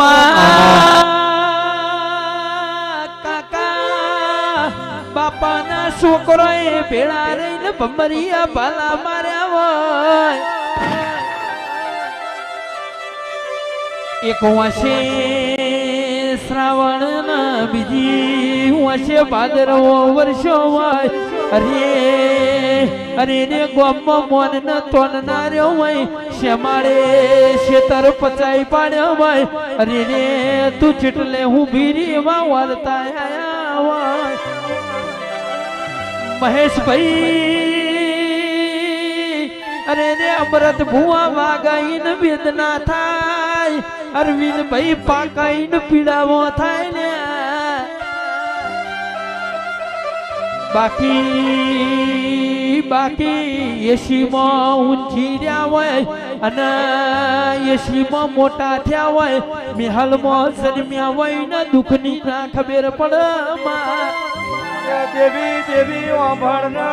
માં કાકા, બાપાના છોકરોએ ભેળા રહીને ભમરિયા ભાલા માર્યા હોય. એક વાંશે શ્રાવણ ના બીજી વાંશે ભાદરવો વર્ષો હોય. અરે અરે ને ગોમમાં મોન ન તોન ના રહ્યો હોય શ્યામાળે શેતર પચાઈ પાડ્યો હોય. અરે રે, તું ચીટલે હું ભીરી માં વાળતા આયા હોય. મહેશભાઈ, અરે રે અમૃત ભુવા વાગાઈન વેદના થાય. અરવિંદ ભાઈ પાકાઈન પીડાવો થાય ને. બાકી બાકી યશીમાં ઊંચી રહ્યા હોય અને યશીમાં મોટા થયા હોય, મેહલમાં જન્મ્યા હોય ને દુઃખની ના ખબર પડે? દેવી દેવી